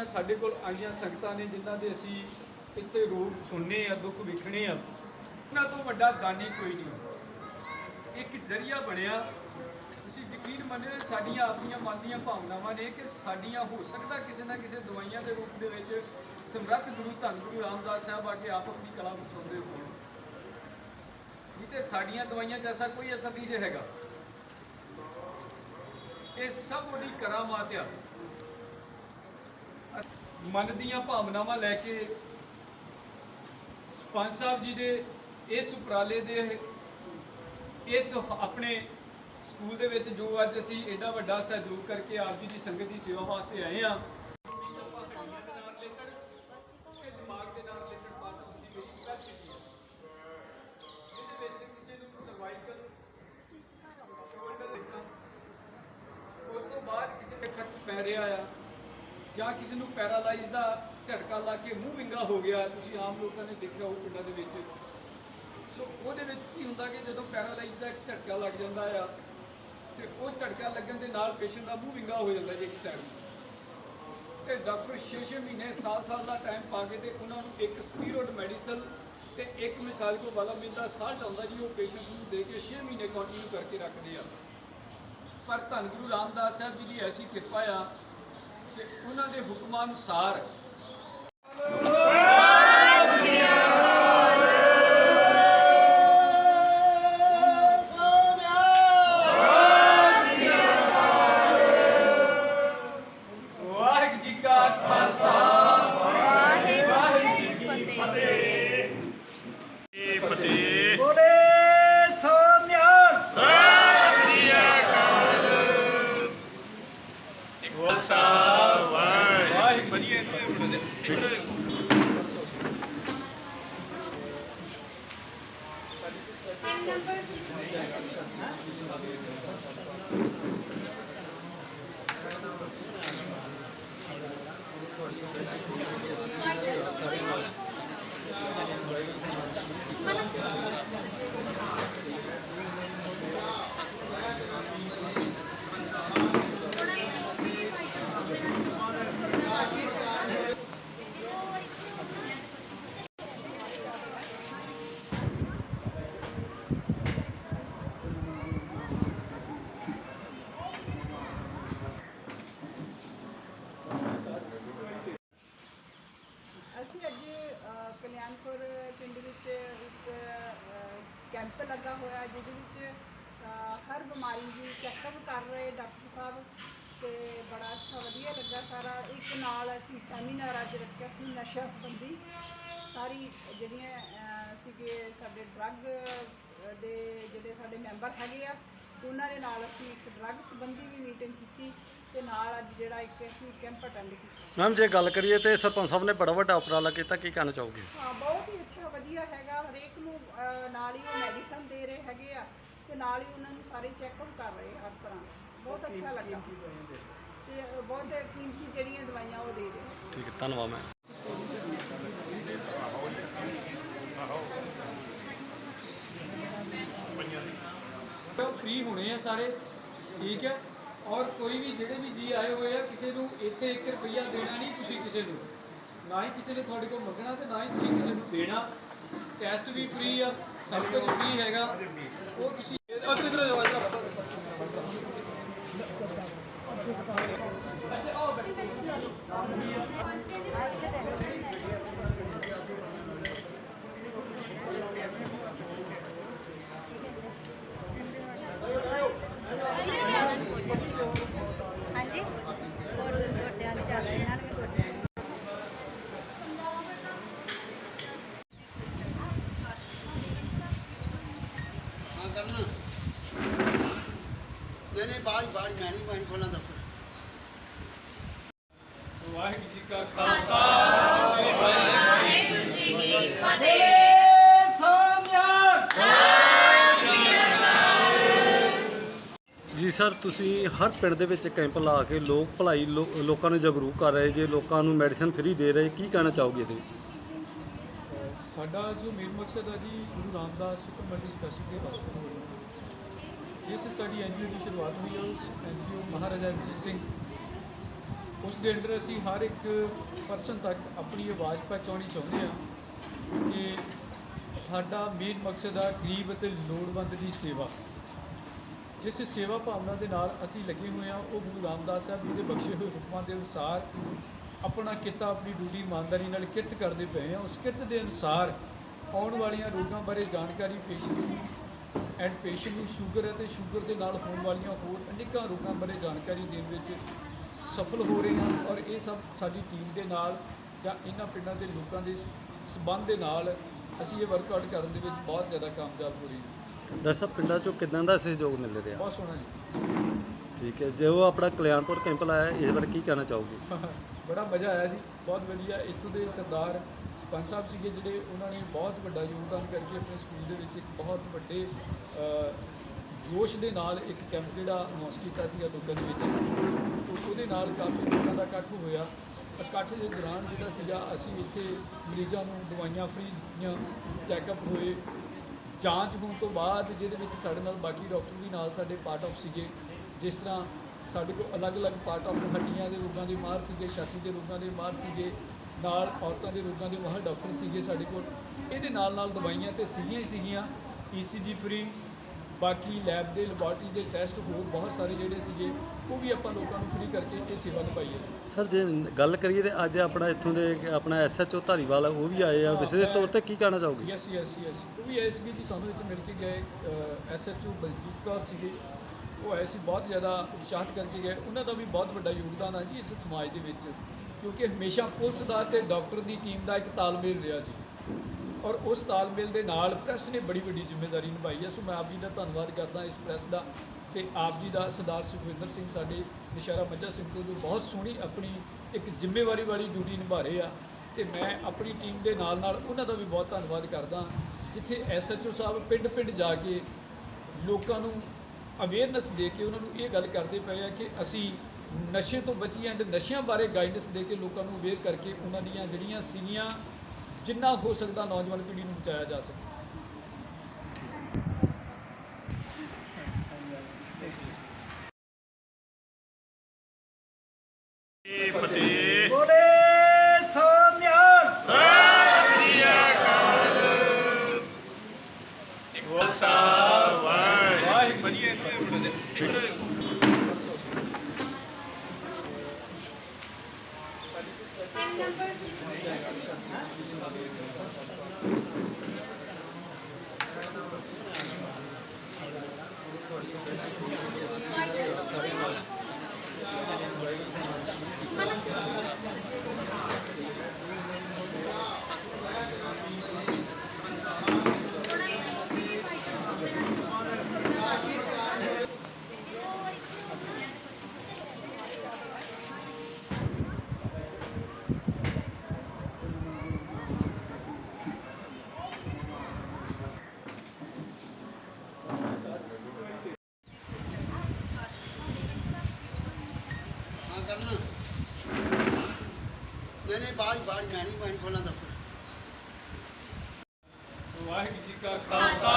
ਜਿਹੜੀਆਂ ਸਾਡੇ ਕੋਲ ਆਈਆਂ ਸੰਗਤਾਂ ਨੇ, ਜਿਨ੍ਹਾਂ ਦੇ ਅਸੀਂ ਇੱਥੇ ਰੂਪ ਸੁਣਨੇ ਆ, ਦੁੱਖ ਵਿਖਣੇ ਆ, ਉਹਨਾਂ ਤੋਂ ਵੱਡਾ ਦਾਨੀ ਕੋਈ ਨਹੀਂ ਇੱਕ ਜ਼ਰੀਆ ਬਣਿਆ, ਤੁਸੀਂ ਯਕੀਨ ਮੰਨਿਓ ਸਾਡੀਆਂ ਆਪਣੀਆਂ ਮਨ ਦੀਆਂ ਭਾਵਨਾਵਾਂ ਨੇ ਕਿ ਸਾਡੀਆਂ ਹੋ ਸਕਦਾ ਕਿਸੇ ਨਾ ਕਿਸੇ ਦਵਾਈਆਂ ਦੇ ਰੂਪ ਦੇ ਵਿੱਚ ਸਮਰੱਥ ਗੁਰੂ ਧੰਨ ਗੁਰੂ ਰਾਮਦਾਸ ਸਾਹਿਬ ਆ ਕੇ ਆਪ ਆਪਣੀ ਕਲਾ ਵਿਖਾਉਂਦੇ ਹੋਣ। ਨਹੀਂ ਤੇ ਸਾਡੀਆਂ ਦਵਾਈਆਂ 'ਚ ਐਸਾ ਕੋਈ ਅਸਰ ਨਹੀਂ ਜੇ ਹੈਗਾ। ਇਹ ਸਭ ਉਹਦੀ ਕਰਾਮਾਤ ਆ। ਮਨ ਦੀਆਂ ਭਾਵਨਾਵਾਂ ਲੈ ਕੇ ਪੰਜ ਸਾਹਿਬ ਜੀ ਦੇ ਇਸ ਉਪਰਾਲੇ ਦੇ ਇਸ ਆਪਣੇ ਸਕੂਲ ਦੇ ਵਿੱਚ ਜੋ ਅੱਜ ਅਸੀਂ ਐਡਾ ਵੱਡਾ ਸਹਿਯੋਗ ਕਰਕੇ ਆਪ ਜੀ ਦੀ ਸੰਗਤ ਦੀ ਸੇਵਾ ਵਾਸਤੇ ਆਏ ਆ ਦਿਮਾਗ ਦੇ ਨਾਲ ਰਿਲੇਟਡ ਬਾਤ ਹੁੰਦੀ ਮੇਰੀ ਸਪੈਸ਼ਲਿਟੀ ਹੈ ਇਹਦੇ ਵਿੱਚ ਕਿਸੇ ਨੂੰ ਸਰਵਾਈਕਲ ਸ਼ੋਲਡਰ ਸਿਸਟਮ ਉਸ ਤੋਂ ਬਾਅਦ ਕਿਸੇ ਦੇ ਇਫੈਕਟ ਪੈ ਰਿਹਾ ਆ ਜਾਂ ਕਿਸੇ ਨੂੰ ਪੈਰਾਲਾਈਜ਼ ਦਾ ਝਟਕਾ ਲਾ ਕੇ ਮੂੰਹ ਵਿੰਗਾ ਹੋ ਗਿਆ, ਤੁਸੀਂ ਆਮ ਲੋਕਾਂ ਨੇ ਦੇਖਿਆ ਉਹ ਪਿੰਡਾਂ ਦੇ ਵਿੱਚ। ਸੋ ਉਹਦੇ ਵਿੱਚ ਕੀ ਹੁੰਦਾ ਕਿ ਜਦੋਂ ਪੈਰਾਲਾਈਜ਼ ਦਾ ਇੱਕ ਝਟਕਾ ਲੱਗ ਜਾਂਦਾ ਆ, ਤੇ ਉਹ ਝਟਕਾ ਲੱਗਣ ਦੇ ਨਾਲ ਪੇਸ਼ੈਂਟ ਦਾ ਮੂੰਹ ਵਿੰਗਾ ਹੋ ਜਾਂਦਾ ਜੀ ਇੱਕ ਸਾਈਡ ਤੇ ਡਾਕਟਰ 6-6 ਮਹੀਨੇ, ਸਾਲ-ਸਾਲ ਦਾ ਟਾਈਮ ਪਾ ਕੇ ਤੇ ਉਹਨਾਂ ਨੂੰ ਇੱਕ ਸਟੀਰੋਇਡ ਮੈਡੀਸਨ ਤੇ ਇੱਕ ਮਿਥਾਇਲਕੋ ਬਾਲਾਮਿਨ ਦਾ ਸਾਲਟ ਆਉਂਦਾ ਜੀ, ਉਹ ਪੇਸ਼ੈਂਟ ਨੂੰ ਦੇ ਕੇ 6 ਮਹੀਨੇ ਕੰਟੀਨਿਊ ਕਰਕੇ ਰੱਖਦੇ ਆ। ਪਰ ਧੰਨ ਗੁਰੂ ਰਾਮਦਾਸ ਸਾਹਿਬ ਜੀ ਦੀ ਐਸੀ ਕਿਰਪਾ ਆ ਕਿ ਉਹਨਾਂ ਦੇ ਹੁਕਮਾਂ ਅਨੁਸਾਰ ਇੱਧਰ ਅਸੀਂ ਅੱਜ ਅ, ਕਲਿਆਣਪੁਰ ਪਿੰਡ ਵਿੱਚ ਇੱਕ ਅ, ਕੈਂਪ ਲੱਗਾ ਹੋਇਆ ਜਿਹਦੇ ਵਿੱਚ ਅ, ਹਰ ਬਿਮਾਰੀ ਦੀ ਚੈੱਕਅਪ ਕਰ ਰਹੇ ਡਾਕਟਰ ਸਾਹਿਬ ਤੇ ਬੜਾ ਅੱਛਾ ਵਧੀਆ ਲੱਗਾ ਸਾਰਾ ਇੱਕ ਨਾਲ ਅਸੀਂ ਸੈਮੀਨਾਰ ਅੱਜ ਰੱਖਿਆ ਸੀ ਨਸ਼ਾ ਸੰਬੰਧੀ। ਸਾਰੀ ਜਿਹੜੀਆਂ ਸੀਗੇ ਸਾਡੇ ਡਰੱਗ ਦੇ ਜਿਹੜੇ ਸਾਡੇ ਮੈਂਬਰ ਹੈਗੇ ਆ ਉਹਨਾਂ ਦੇ ਨਾਲ ਅਸੀਂ ਇੱਕ ਡਰੱਗ ਸੰਬੰਧੀ ਵੀ ਮੀਟਿੰਗ ਕੀਤੀ ਤੇ ਨਾਲ ਅੱਜ ਜਿਹੜਾ ਇੱਕ ਅਸੀਂ ਕੈਂਪ ਅਟੈਂਡ ਕੀਤਾ। ਮੈਮ ਜੇ ਗੱਲ ਕਰੀਏ ਤੇ ਸਰਪੰਚ ਸਾਹਿਬ ਨੇ ਬੜਾ ਵੱਡਾ ਉਪਰਾਲਾ ਕੀਤਾ ਕੀ ਕਹਿਣਾ ਚਾਹੋਗੇ? ਹਾਂ ਬਹੁਤ ਹੀ ਅੱਛਾ ਵਧੀਆ ਹੈਗਾ। ਹਰੇਕ ਨੂੰ ਨਾਲ ਹੀ ਉਹ ਮੈਡੀਸਨ ਦੇ ਰਹੇ ਹੈਗੇ ਆ ਤੇ ਨਾਲ ਹੀ ਉਹਨਾਂ ਨੂੰ ਸਾਰੇ ਚੈੱਕਅਪ ਕਰ ਰਹੇ ਹਰ ਤਰ੍ਹਾਂ। ਬਹੁਤ ਅੱਛਾ ਲੱਗਾ। ਤੇ ਅਹ, ਬਹੁਤ ਕੀਮਤੀ ਜਿਹੜੀਆਂ ਦਵਾਈਆਂ ਉਹ ਦੇ ਰਹੇ ਠੀਕ ਹੈ ਧੰਨਵਾਦ ਮੈਮ। ਫ੍ਰੀ ਹੋਣੇ ਆ ਸਾਰੇ ਠੀਕ ਹੈ? ਔਰ ਕੋਈ ਵੀ ਜਿਹੜੇ ਵੀ ਜੀ ਆਏ ਹੋਏ ਆ ਕਿਸੇ ਨੂੰ ਇੱਥੇ 1 ਰੁਪਿਆ ਦੇਣਾ ਨਹੀਂ ਤੁਸੀਂ ਕਿਸੇ ਨੂੰ। ਨਾ ਹੀ ਕਿਸੇ ਨੇ ਤੁਹਾਡੇ ਕੋਲ ਮੰਗਣਾ ਤੇ ਨਾ ਹੀ ਤੁਸੀਂ ਕਿਸੇ ਨੂੰ ਦੇਣਾ। ਟੈਸਟ ਵੀ ਫ੍ਰੀ ਆ ਸਭ ਕੁਝ ਫ੍ਰੀ ਹੈਗਾ। ਉਹ ਤੁਸੀਂ ਉੱਧਰ ਇੱਧਰ ਜਾਓ ਇੱਧਰ ਨਹੀਂ ਬਾਹਰ ਬਾਹਰ ਮੈਂ ਨਹੀਂ ਮੈਂ ਨਹੀਂ ਖੋਲਾਂ ਜੀ ਸਰ ਤੁਸੀਂ ਹਰ ਪਿੰਡ ਦੇ ਵਿੱਚ ਕੈਂਪ ਲਾ ਕੇ ਲੋਕ ਭਲਾਈ ਲੋਕਾਂ ਨੂੰ ਜਾਗਰੂਕ ਕਰ ਰਹੇ ਜੇ ਲੋਕਾਂ ਨੂੰ ਮੈਡੀਸਨ ਫ੍ਰੀ ਦੇ ਰਹੇ ਕੀ ਕਹਿਣਾ ਚਾਹੋਗੇ ਤੁਸੀਂ ਸਾਡਾ ਜੋ ਮੇਨ ਮਕਸਦ ਹੈ ਜੀ Guru Ramdas super multi speciality ਹਸਪਤਾਲ ਜਿਸ ਸਾਡੀ ਐਨਜੀਓ ਦੀ ਸ਼ੁਰੂਆਤ ਹੋਈ ਹੈ ਉਸ ਐਨਜੀਓ ਮਹਾਰਾਜਾ ਰਣਜੀਤ ਸਿੰਘ, ਉਸ ਦੇ ਅੰਡਰ ਅਸੀਂ ਹਰ ਇੱਕ ਪਰਸਨ ਤੱਕ ਆਪਣੀ ਆਵਾਜ਼ ਪਹੁੰਚਾਉਣੀ ਚਾਹੁੰਦੇ ਹਾਂ ਕਿ ਸਾਡਾ ਮੇਨ ਮਕਸਦ ਆ ਗਰੀਬ ਅਤੇ ਲੋੜਵੰਦ ਦੀ ਸੇਵਾ। ਜਿਸ ਸੇਵਾ ਭਾਵਨਾ ਦੇ ਨਾਲ ਅਸੀਂ ਲੱਗੇ ਹੋਏ ਹਾਂ ਉਹ ਗੁਰੂ ਰਾਮਦਾਸ ਸਾਹਿਬ ਜੀ ਦੇ ਬਖਸ਼ੇ ਹੋਏ ਹੁਕਮਾਂ ਦੇ ਅਨੁਸਾਰ ਆਪਣਾ ਕਿੱਤਾ, ਆਪਣੀ ਡਿਊਟੀ ਇਮਾਨਦਾਰੀ ਨਾਲ ਕਿਰਤ ਕਰਦੇ ਪਏ ਹਾਂ ਉਸ ਕਿਰਤ ਦੇ ਅਨੁਸਾਰ ਆਉਣ ਵਾਲੀਆਂ ਰੋਗਾਂ ਬਾਰੇ ਜਾਣਕਾਰੀ ਪੇਸ਼ੈਂਟਸ ਨੂੰ ਐਂਡ ਪੇਸ਼ੈਂਟ ਨੂੰ ਸ਼ੂਗਰ ਹੈ ਤੇ ਸ਼ੂਗਰ ਦੇ ਨਾਲ ਹੋਣ ਵਾਲੀਆਂ ਹੋਰ ਅਨੇਕਾਂ ਰੋਗਾਂ ਬਾਰੇ ਜਾਣਕਾਰੀ ਦੇਣ ਵਿੱਚ ਸਫਲ ਹੋ ਰਹੇ ਹਾਂ ਔਰ ਇਹ ਸਭ ਸਾਡੀ ਟੀਮ ਦੇ ਨਾਲ ਜਾਂ ਇਹਨਾਂ ਪਿੰਡਾਂ ਦੇ ਲੋਕਾਂ ਦੇ ਸਬੰਧ ਦੇ ਨਾਲ ਅਸੀਂ ਇਹ ਵਰਕਆਊਟ ਕਰਨ ਦੇ ਵਿੱਚ ਬਹੁਤ ਜ਼ਿਆਦਾ ਕਾਮਯਾਬ ਹੋ ਰਹੇ ਹਾਂ। ਡਾਕਟਰ ਸਾਹਿਬ ਪਿੰਡਾਂ ਚੋਂ ਕਿਦਾਂ ਦਾ ਸਹਿਯੋਗ ਮਿਲ ਰਿਹਾ? ਬਹੁਤ ਸੋਹਣਾ ਜੀ। ਠੀਕ ਹੈ ਜੇ ਉਹ ਆਪਣਾ ਕਲਿਆਣਪੁਰ ਕੈਂਪ ਲਾਇਆ ਇਸ ਬਾਰੇ ਕੀ ਕਹਿਣਾ ਚਾਹੋਗੇ? ਬੜਾ ਮਜ਼ਾ ਆਇਆ ਸੀ, ਬਹੁਤ ਵਧੀਆ। ਇੱਥੋਂ ਦੇ ਸਰਦਾਰ ਸਰਪੰਚ ਸਾਹਿਬ ਸੀਗੇ ਜਿਹੜੇ, ਉਹਨਾਂ ਨੇ ਬਹੁਤ ਵੱਡਾ ਯੋਗਦਾਨ ਕਰਕੇ ਆਪਣੇ ਸਕੂਲ ਦੇ ਵਿੱਚ ਇੱਕ ਬਹੁਤ ਵੱਡੇ ਜੋਸ਼ ਦੇ ਨਾਲ ਇੱਕ ਕੈਂਪ ਜਿਹੜਾ ਅਨਾਉਂਸ ਕੀਤਾ ਸੀਗਾ ਲੋਕਾਂ ਦੇ ਵਿੱਚ। ਉਹਦੇ ਨਾਲ ਕਾਫੀ ਲੋਕਾਂ ਦਾ ਇਕੱਠ ਹੋਇਆ। ਇਕੱਠ ਦੇ ਦੌਰਾਨ ਜਿਹੜਾ ਸੀਗਾ, ਅਸੀਂ ਇੱਥੇ ਮਰੀਜ਼ਾਂ ਨੂੰ ਦਵਾਈਆਂ ਫ੍ਰੀ ਦਿੱਤੀਆਂ ਚੈੱਕਅਪ ਹੋਏ। ਜਾਂਚ ਹੋਣ ਤੋਂ ਬਾਅਦ ਜਿਹਦੇ ਵਿੱਚ ਸਾਡੇ ਨਾਲ ਬਾਕੀ ਡਾਕਟਰ ਵੀ ਨਾਲ ਸਾਡੇ ਪਾਰਟ ਆਫ ਸੀਗੇ, ਜਿਸ ਤਰ੍ਹਾਂ ਸਾਡੇ ਕੋਲ ਅਲੱਗ-ਅਲੱਗ ਪਾਰਟ ਆਫ ਹੱਡੀਆਂ ਦੇ ਰੋਗਾਂ ਦੇ ਮਾਹਰ ਸੀਗੇ ਛਾਤੀ ਦੇ ਰੋਗਾਂ ਦੇ ਮਾਹਰ ਸੀਗੇ ਨਾਲ ਔਰਤਾਂ ਦੇ ਰੋਗਾਂ ਦੇ ਮਾਹਰ ਡਾਕਟਰ ਸੀਗੇ ਸਾਡੇ ਕੋਲ। ਇਹਦੇ ਨਾਲ ਨਾਲ ਦਵਾਈਆਂ ਤੇ ਸੀਗੀਆਂ ਹੀ ਸੀਗੀਆਂ ਈਸੀਜੀ ਫ੍ਰੀ ਬਾਕੀ ਲੈਬ ਦੇ ਲੈਬੋਰਟਰੀ ਦੇ ਟੈਸਟ ਹੋਰ ਬਹੁਤ ਸਾਰੇ ਜਿਹੜੇ ਸੀਗੇ ਉਹ ਵੀ ਆਪਾਂ ਲੋਕਾਂ ਨੂੰ ਫ੍ਰੀ ਕਰਕੇ ਇਹ ਸੇਵਾ ਨਿਭਾਈ ਹੈ ਸਰ ਜੇ ਗੱਲ ਕਰੀਏ ਤੇ ਅੱਜ ਆਪਣਾ ਇੱਥੋਂ ਦੇ ਆਪਣਾ ਐਸਐਚਓ ਧਾਰੀਵਾਲ ਉਹ ਵੀ ਆਏ ਆ। ਵਿਸ਼ੇਸ਼ ਤੌਰ ਤੇ ਕੀ ਕਹਿਣਾ ਚਾਹੋਗੇ? ਯੈਸ ਯੈਸ ਯੈਸ ਉਹ ਵੀ ਸੀਗੇ ਜੀ ਸਾਨੂੰ ਇੱਥੇ ਮਿਲ ਕੇ ਗਏ ਐਸਐਚਓ ਬਲਜੀਤ ਕੌਰ ਸੀਗੇ। ਉਹ ਆਏ ਸੀ, ਬਹੁਤ ਜ਼ਿਆਦਾ ਉਤਸ਼ਾਹਿਤ ਕਰਕੇ ਗਏ। ਉਹਨਾਂ ਦਾ ਵੀ ਬਹੁਤ ਵੱਡਾ ਯੋਗਦਾਨ ਆ ਜੀ ਇਸ ਸਮਾਜ ਦੇ ਵਿੱਚ, ਕਿਉਂਕਿ ਹਮੇਸ਼ਾ ਪੁਲਿਸ ਦਾ ਤੇ ਡਾਕਟਰ ਦੀ ਟੀਮ ਦਾ ਇੱਕ ਤਾਲਮੇਲ ਰਿਹਾ ਸੀ ਔਰ ਉਸ ਤਾਲਮੇਲ ਦੇ ਨਾਲ ਪ੍ਰੈਸ ਨੇ ਬੜੀ ਵੱਡੀ ਜ਼ਿੰਮੇਵਾਰੀ ਨਿਭਾਈ ਹੈ। ਸੋ ਮੈਂ ਆਪ ਜੀ ਦਾ ਧੰਨਵਾਦ ਕਰਦਾ ਇਸ ਪ੍ਰੈਸ ਦਾ ਤੇ ਆਪ ਜੀ ਦਾ ਸਰਦਾਰ ਸੁਖਵਿੰਦਰ ਸਿੰਘ ਸਾਡੇ ਨਿਸ਼ਾਰਾ ਮੱਝਾ ਸਿੰਘ ਤੋਂ ਜੋ ਬਹੁਤ ਸੋਹਣੀ ਆਪਣੀ ਇੱਕ ਜ਼ਿੰਮੇਵਾਰੀ ਵਾਲੀ ਡਿਊਟੀ ਨਿਭਾ ਰਹੇ ਆ ਤੇ ਮੈਂ ਆਪਣੀ ਟੀਮ ਦੇ ਨਾਲ ਨਾਲ ਉਹਨਾਂ ਦਾ ਵੀ ਬਹੁਤ ਧੰਨਵਾਦ ਕਰਦਾ, ਜਿੱਥੇ ਐਸਐਚਓ ਸਾਹਿਬ ਪਿੰਡ ਪਿੰਡ ਜਾ ਕੇ ਲੋਕਾਂ ਨੂੰ ਅਵੇਅਰਨੈਸ ਦੇ ਕੇ ਉਹਨਾਂ ਨੂੰ ਇਹ ਗੱਲ ਕਰਦੇ ਪਏ ਆ ਕਿ ਅਸੀਂ ਨਸ਼ੇ ਤੋਂ ਬਚੀਏ ਐਂਡ ਨਸ਼ਿਆਂ ਬਾਰੇ ਗਾਈਡੈਂਸ ਦੇ ਕੇ ਲੋਕਾਂ ਨੂੰ ਅਵੇਅਰ ਕਰਕੇ ਉਹਨਾਂ ਦੀਆਂ ਜਿਹੜੀਆਂ ਸੀਗੀਆਂ, ਜਿੰਨਾ ਹੋ ਸਕਦਾ ਨੌਜਵਾਨ ਪੀੜ੍ਹੀ ਨੂੰ ਬਚਾਇਆ ਜਾ ਸਕੇ ਇਹ ਫਤਿਹ ਬੋਲੇ ਸੋਨਿਆਲ ਸ੍ਰੀ ਅਕਾਲ ਖਾਲਸਾ ਵਾਹਿਗੁਰੂ ਵਧੀਆ ਇੱਥੇ ਇੱਧਰ ਹਾਂ ਕਰਨਾ ਨਹੀਂ ਬਾਹਰ ਬਾਹਰ ਮੈਂ ਨਹੀਂ ਮੈਂ ਨਹੀਂ ਖੋਲਣਾ ਦਫ਼ਤਰ ਵਾਹਿਗੁਰੂ ਜੀ ਕਾ ਖਾਲਸਾ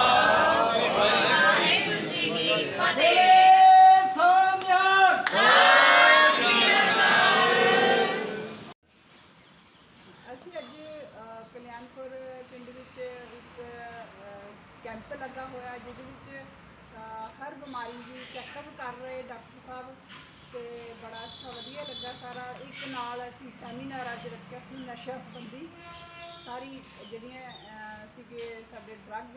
ਅਸੀਂ ਅੱਜ ਅ, ਕਲਿਆਣਪੁਰ ਪਿੰਡ ਵਿੱਚ ਇੱਕ ਕੈਂਪ ਲੱਗਾ ਹੋਇਆ ਜਿਹਦੇ ਵਿੱਚ ਹਰ ਬਿਮਾਰੀ ਦੀ ਚੈੱਕਅਪ ਕਰ ਰਹੇ ਡਾਕਟਰ ਸਾਹਿਬ। ਤੇ ਬੜਾ ਅੱਛਾ ਵਧੀਆ ਲੱਗਾ ਸਾਰਾ। ਇੱਕ ਨਾਲ ਅਸੀਂ ਸੈਮੀਨਾਰ ਅੱਜ ਰੱਖਿਆ ਸੀ ਨਸ਼ਾ ਸੰਬੰਧੀ। ਸਾਰੀ ਜਿਹੜੀਆਂ ਸੀਗੇ ਸਾਡੇ ਡਰੱਗ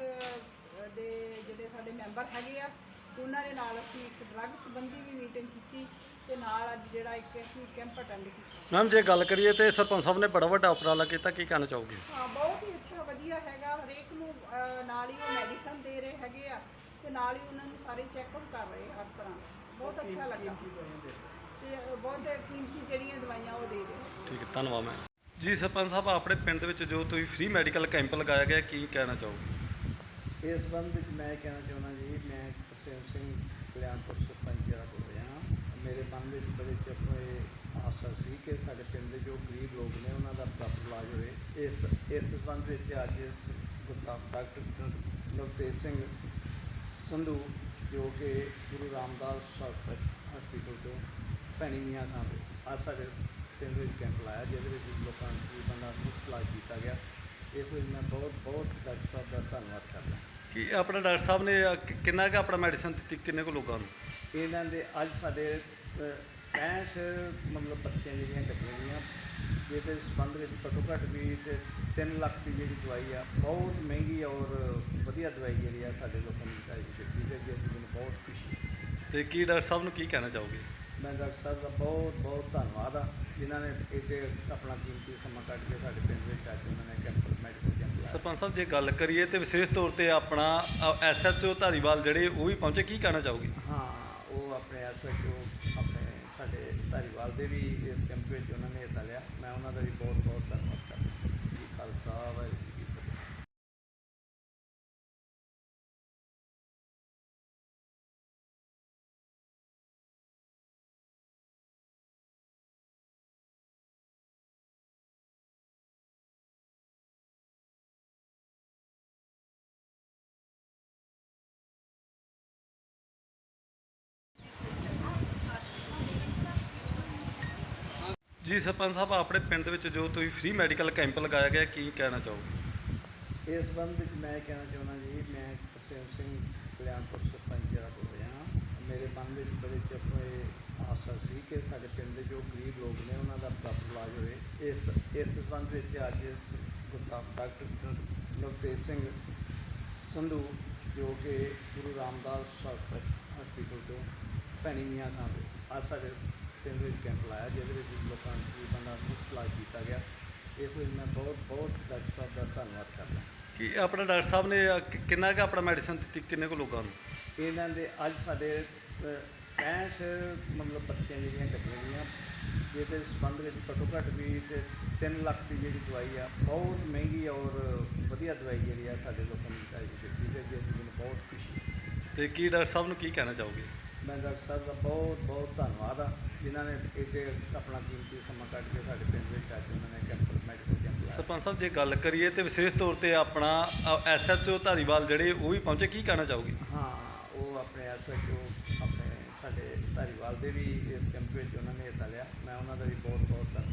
ਦੇ ਜਿਹੜੇ ਸਾਡੇ ਮੈਂਬਰ ਹੈਗੇ ਆ ਉਹਨਾਂ ਦੇ ਨਾਲ ਅਸੀਂ ਇੱਕ ਡਰੱਗ ਸੰਬੰਧੀ ਵੀ ਮੀਟਿੰਗ ਕੀਤੀ ਤੇ ਨਾਲ ਅੱਜ ਜਿਹੜਾ ਇੱਕ ਅਸੀਂ ਕੈਂਪ ਅਟੈਂਡ ਕੀਤਾ। ਮੈਮ ਜੇ ਗੱਲ ਕਰੀਏ ਤੇ ਸਰਪੰਚ ਸਾਹਿਬ ਨੇ ਬੜਾ ਵੱਡਾ ਉਪਰਾਲਾ ਕੀਤਾ ਕੀ ਕਹਿਣਾ ਚਾਹੋਗੇ? ਹਾਂ ਬਹੁਤ ਹੀ ਅੱਛਾ ਵਧੀਆ ਹੈਗਾ। ਹਰੇਕ ਨੂੰ ਨਾਲ ਹੀ ਉਹ ਮੈਡੀਸਨ ਦੇ ਰਹੇ ਹੈਗੇ ਆ। ਤੇ ਨਾਲ ਹੀ ਉਹਨਾਂ ਨੂੰ ਸਾਰੇ ਚੈੱਕਅਪ ਕਰ ਰਹੇ ਹਰ ਤਰ੍ਹਾਂ ਬਹੁਤ ਅੱਛਾ ਲੱਗਾ। ਤੇ ਬਹੁਤ ਕੀਮਤੀ ਜਿਹੜੀਆਂ ਦਵਾਈਆਂ ਉਹ ਦੇ ਰਹੇ ਠੀਕ ਹੈ ਧੰਨਵਾਦ ਮੈਮ। ਜੀ ਸਰਪੰਚ ਸਾਹਿਬ ਆਪਣੇ ਪਿੰਡ ਦੇ ਵਿੱਚ ਜੋ ਤੁਸੀਂ ਫ੍ਰੀ ਮੈਡੀਕਲ ਕੈਂਪ ਲਗਾਇਆ ਗਿਆ ਕੀ ਕਹਿਣਾ ਚਾਹੋਗੇ? ਇਸ ਸੰਬੰਧ ਵਿੱਚ ਮੈਂ ਕਹਿਣਾ ਚਾਹੁੰਦਾ ਜੀ ਮੈਂ ਤਰਸੇਮ ਸਿੰਘ ਕਲਿਆਣਪੁਰ ਸਰਪੰਚ ਮੇਰੇ ਮਨ ਵਿੱਚ ਬੜੇ ਚਿਰ ਆਸਾ ਸੀ ਕਿ ਸਾਡੇ ਪਿੰਡ ਦੇ ਜੋ ਗਰੀਬ ਲੋਕ ਨੇ ਉਹਨਾਂ ਦਾ ਪ੍ਰਾਪਤ ਇਲਾਜ ਹੋਵੇ। ਇਸ ਇਸ ਸੰਬੰਧ ਵਿੱਚ ਅੱਜ ਗੁਰਦਾਸ ਡਾਕਟਰ ਨਵਤੇਜ ਸਿੰਘ ਸੰਧੂ ਜੋ ਕਿ ਗੁਰੂ ਰਾਮਦਾਸ ਹਸਪੀਟਲ ਤੋਂ ਭੈਣੀ ਮੀਆਂ ਖਾਂ ਤੋਂ ਅੱਜ ਸਾਡੇ ਪਿੰਡ ਵਿੱਚ ਕੈਂਪ ਲਾਇਆ ਜਿਹਦੇ ਵਿੱਚ ਲੋਕਾਂ ਨੂੰ ਤਕਰੀਬਨ ਦਾ ਮੁਫਤ ਇਲਾਜ ਕੀਤਾ ਗਿਆ। ਇਸ ਲਈ ਮੈਂ ਬਹੁਤ ਬਹੁਤ ਡਾਕਟਰ ਸਾਹਿਬ ਦਾ ਧੰਨਵਾਦ ਕਰਦਾ ਕੀ ਆਪਣਾ ਡਾਕਟਰ ਸਾਹਿਬ ਨੇ ਕਿੰਨਾ ਕੁ ਆਪਣਾ ਮੈਡੀਸਨ ਦਿੱਤੀ? ਕਿੰਨੇ ਕੁ ਲੋਕਾਂ ਨੂੰ? ਇਹਨਾਂ ਦੇ ਅੱਜ ਸਾਡੇ ਅ, 65 ਮਤਲਬ ਬੱਚਿਆਂ ਜਿਹੜੀਆਂ ਕੱਟੀਆਂ ਗਈਆਂ ਜਿਹਦੇ ਸੰਬੰਧ ਵਿੱਚ ਘੱਟੋ ਘੱਟ ਵੀ ਤੇ 3 ਲੱਖ ਦੀ ਜਿਹੜੀ ਦਵਾਈ ਆ ਬਹੁਤ ਮਹਿੰਗੀ ਔਰ ਵਧੀਆ ਦਵਾਈ ਜਿਹੜੀ ਆ ਸਾਡੇ ਲੋਕਾਂ ਨੂੰ ਚਾਹੀਦੀ ਦਿੱਤੀ ਜਿਸ ਦੀ ਮੈਨੂੰ ਬਹੁਤ ਖੁਸ਼ੀ ਹੈ। ਤੇ ਕੀ ਡਾਕਟਰ ਸਾਹਿਬ ਨੂੰ ਕੀ ਕਹਿਣਾ ਚਾਹੋਗੇ? ਮੈਂ ਡਾਕਟਰ ਸਾਹਿਬ ਦਾ ਬਹੁਤ ਬਹੁਤ ਧੰਨਵਾਦ ਆ ਜਿਨ੍ਹਾਂ ਨੇ ਇੱਥੇ ਆਪਣਾ ਕੀਮਤੀ ਸਮਾਂ ਕੱਢ ਕੇ ਸਾਡੇ ਪਿੰਡ ਵਿੱਚ ਅੱਜ ਉਹਨਾਂ ਨੇ camp medical camp sarpanch sahib ਜੇ ਗੱਲ ਕਰੀਏ ਤੇ ਵਿਸ਼ੇਸ਼ ਤੌਰ ਤੇ ਆਪਣਾ ਐਸਐਚਓ ਧਾਰੀਵਾਲ ਜਿਹੜੇ ਉਹ ਵੀ ਪਹੁੰਚੇ ਕੀ ਕਹਿਣਾ ਚਾਹੋਗੇ? ਹਾਂ ਉਹ ਆਪਣੇ ਐਸਐਚਓ ਆਪਣੇ ਸਾਡੇ ਧਾਰੀਵਾਲ ਦੇ ਵੀ ਇਸ ਕੈਂਪ ਵਿੱਚ ਉਹਨਾਂ ਨੇ ਹਿੱਸਾ ਲਿਆ। ਮੈਂ ਉਹਨਾਂ ਦਾ ਵੀ ਬਹੁਤ ਬਹੁਤ ਧੰਨਵਾਦ ਕਰਦਾ। ਜੀ, ਖਾਲਸਾ, ਵਾਹਿਗੁਰੂ ਜੀ ਸਰਪੰਚ ਸਾਹਿਬ, ਆਪਣੇ ਪਿੰਡ ਦੇ ਵਿੱਚ ਜੋ ਤੁਸੀਂ ਫ੍ਰੀ ਮੈਡੀਕਲ ਕੈਂਪ ਲਗਾਇਆ ਗਿਆ, ਕੀ ਕਹਿਣਾ ਚਾਹੋਗੇ? ਇਸ ਸੰਬੰਧ ਵਿੱਚ ਮੈਂ ਕਹਿਣਾ ਚਾਹੁੰਦਾ ਜੀ, ਮੈਂ ਤਰਸੇਮ ਸਿੰਘ ਕਲਿਆਣਪੁਰ ਸਰਪੰਚ ਜਿਹੜਾ ਬੋਲ ਰਿਹਾ ਹਾਂ। ਮੇਰੇ ਮਨ ਵਿੱਚ ਬੜੇ ਚਿਰ ਇਹ ਆਸਾ ਸੀ ਕਿ ਸਾਡੇ ਪਿੰਡ ਦੇ ਜੋ ਗਰੀਬ ਲੋਕ ਨੇ, ਉਹਨਾਂ ਦਾ ਪ੍ਰਾਪਤ ਇਲਾਜ ਹੋਵੇ। ਇਸ ਇਸ ਸੰਬੰਧ ਵਿੱਚ ਅੱਜ ਗੁਰਦਾਸ ਡਾਕਟਰ ਨਵਤੇਜ ਸਿੰਘ ਸੰਧੂ, ਜੋ ਕਿ ਗੁਰੂ ਰਾਮਦਾਸ ਹਸਪੀਟਲ ਤੋਂ ਭੈਣੀ ਮੀਆਂ ਖਾਂ ਤੋਂ, ਅੱਜ ਸਾਡੇ ਪਿੰਡ ਵਿੱਚ ਕੈਂਪ ਲਾਇਆ ਜਿਹਦੇ ਵਿੱਚ ਲੋਕਾਂ ਨੂੰ ਤਕਰੀਬਨ ਦਾ ਮੁਫਤ ਇਲਾਜ ਕੀਤਾ ਗਿਆ। ਇਸ ਲਈ ਮੈਂ ਬਹੁਤ ਬਹੁਤ ਡਾਕਟਰ ਸਾਹਿਬ ਦਾ ਧੰਨਵਾਦ ਕਰਦਾ। ਕੀ ਆਪਣਾ ਡਾਕਟਰ ਸਾਹਿਬ ਨੇ ਅ, ਕਿ- ਕਿੰਨਾ ਕੁ ਆਪਣਾ ਮੈਡੀਸਨ ਦਿੱਤੀ ਕਿੰਨੇ ਕੁ ਲੋਕਾਂ ਨੂੰ? ਇਹਨਾਂ ਦੇ ਅੱਜ ਸਾਡੇ ਅ, 65 ਮਤਲਬ ਬੱਚਿਆਂ ਜਿਹੜੀਆਂ ਕੱਟੀਆਂ ਗਈਆਂ ਜਿਹਦੇ ਸੰਬੰਧ ਵਿੱਚ ਘੱਟੋ ਘੱਟ ਵੀ ਤੇ 3 ਲੱਖ ਦੀ ਜਿਹੜੀ ਦਵਾਈ ਆ ਬਹੁਤ ਮਹਿੰਗੀ ਔਰ ਵਧੀਆ ਦਵਾਈ ਜਿਹੜੀ ਆ ਸਾਡੇ ਲੋਕਾਂ ਨੂੰ ਚਾਹੀਦੀ ਦਿੱਤੀ ਤੇ ਜਿਸ ਦੀ ਮੈਨੂੰ ਬਹੁਤ ਖੁਸ਼ੀ ਹੈ। ਤੇ ਕੀ ਡਾਕਟਰ ਸਾਹਿਬ ਨੂੰ ਕੀ ਕਹਿਣਾ ਚਾਹੋਗੇ? ਮੈਂ ਡਾਕਟਰ ਸਾਹਿਬ ਦਾ ਬਹੁਤ ਬਹੁਤ ਧੰਨਵਾਦ ਆ। ਜਿਨ੍ਹਾਂ ਨੇ ਇੱਥੇ ਆਪਣਾ ਕੀਮਤੀ ਸਮਾਂ ਕੱਢ ਕੇ ਸਾਡੇ ਪਿੰਡ ਵਿੱਚ ਅੱਜ ਉਹਨਾਂ ਨੇ ਕੈਂਪ ਮੈਡੀਕਲ ਕੈਂਪ ਲਾਇਆ। ਸਰਪੰਚ ਸਾਹਿਬ ਜੇ ਗੱਲ ਕਰੀਏ ਤੇ ਵਿਸ਼ੇਸ਼ ਤੌਰ ਤੇ ਆਪਣਾ ਐਸਐਚਓ ਧਾਰੀਵਾਲ ਜਿਹੜੇ ਉਹ ਵੀ ਪਹੁੰਚੇ ਕੀ ਕਹਿਣਾ ਚਾਹੋਗੇ? ਹਾਂ ਉਹ ਆਪਣੇ ਐਸਐਚਓ ਆਪਣੇ ਸਾਡੇ ਧਾਰੀਵਾਲ ਦੇ ਵੀ ਇਸ ਕੈਂਪ ਵਿੱਚ ਉਹਨਾਂ ਨੇ ਹਿੱਸਾ ਲਿਆ। ਮੈਂ ਉਹਨਾਂ ਦਾ ਵੀ ਬਹੁਤ ਬਹੁਤ ਧੰਨਵਾਦ